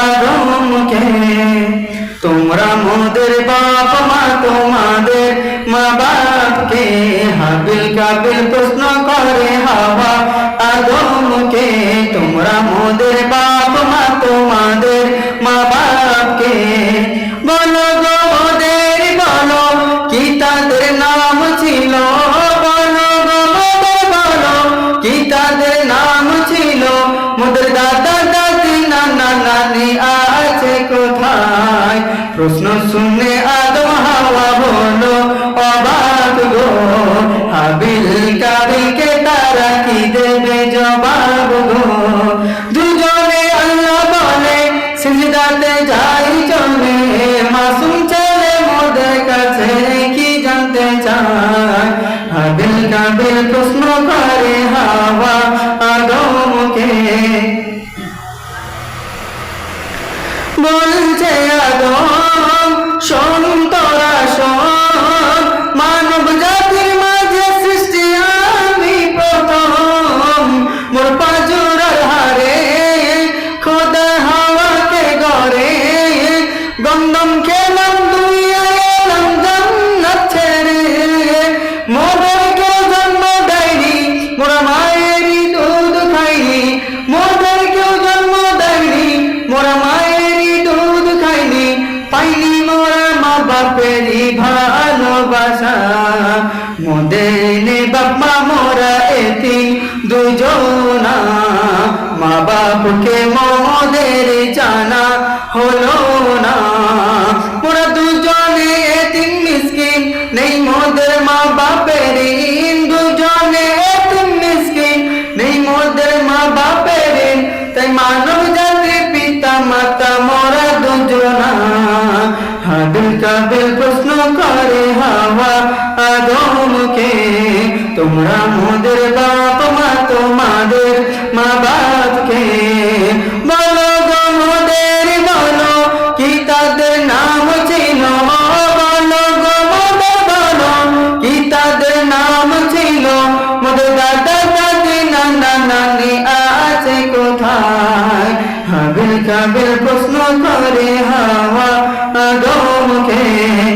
আদমকে তোমরা মোদের বাপ মা তোমাদের মা বাপকে হাবিল কাবিল প্রশ্ন করে হাওয়া আদম হাওয়া বলো অবাক গো। হাবিল কাবিলকে তারা কি দেবে জবাব গো? দুজনে আল্লাহ বলে, সিজদাতে যাই চলে। মাসুম ছেলে মোদের কাছে কি জানতে চায়? হাবিল কাবিল প্রশ্ন করে হাওয়া গন্দম খেলাম দুই এলাম জান্নাত ছেড়ে মোদের কেউ জন্ম দেয়নি, মোরা মায়েরই দুধ খাইনি। মোদের কেউ জন্ম দেয়নি, মোরা মায়েরই দুধ খাইনি। পাইনি মোরা মা বাপেরই ভালোবাসা। মোদের নে বাপমা মোরা এতি দুজনা। মা বাপকে মোদের জানা হলো বাপের, তাই মানব জাতি পিতা, মাতা মোরা দুজনা। হাবিল কাবিল প্রশ্ন করে হাওয়া আদমকে তোমরা মোদের কাবিল প্রশ্ন করে হাওয়া আদমকে।